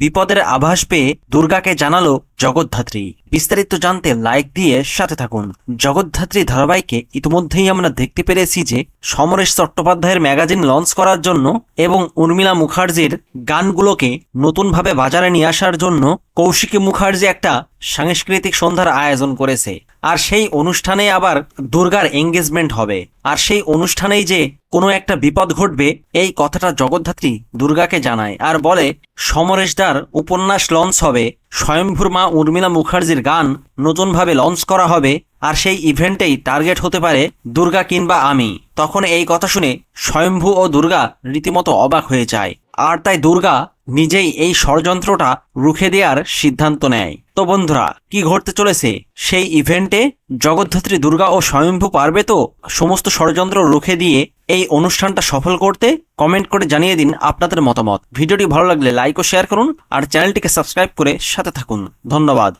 বিপদের আভাস পেয়ে দুর্গাকে জানালো জগদ্ধাত্রী। বিস্তারিত জানতে লাইক দিয়ে সাথে থাকুন। জগদ্ধাত্রী ধারাবাহিকে ইতিমধ্যেই আমরা দেখতে পেরেছি যে সমরেশ চট্টোপাধ্যায়ের ম্যাগাজিন লঞ্চ করার জন্য এবং উর্মিলা মুখার্জির গানগুলোকে নতুনভাবে বাজারে নিয়ে আসার জন্য কৌশিকী মুখার্জি একটা সাংস্কৃতিক সন্ধ্যার আয়োজন করেছে। আর সেই অনুষ্ঠানে আবার দুর্গার এঙ্গেজমেন্ট হবে। আর সেই অনুষ্ঠানেই যে কোনো একটা বিপদ ঘটবে, এই কথাটা জগদ্ধাত্রী দুর্গাকে জানায় আর বলে, সমরেশদার উপন্যাস লঞ্চ হবে। স্বয়ংভূর মা উর্মিলা মুখার্জির গান নতুনভাবে লঞ্চ করা হবে। আর সেই ইভেন্টেই টার্গেট হতে পারে দুর্গা কিংবা আমি। তখন এই কথা শুনে স্বয়ম্ভু ও দুর্গা রীতিমতো অবাক হয়ে যায়। আর তাই দুর্গা নিজেই এই ষড়যন্ত্রটা রুখে দেওয়ার সিদ্ধান্ত নেয়। তো বন্ধুরা, কি ঘটতে চলেছে? সেই ইভেন্টে জগদ্ধাত্রী দুর্গা ও স্বয়ম্ভু পারবে তো সমস্ত ষড়যন্ত্র রুখে দিয়ে এই অনুষ্ঠানটা সফল করতে কমেন্ট করে জানিয়ে দিন আপনাদের মতামত। ভিডিওটি ভালো লাগলে লাইক ও শেয়ার করুন আর চ্যানেলটিকে সাবস্ক্রাইব করে সাথে থাকুন। ধন্যবাদ।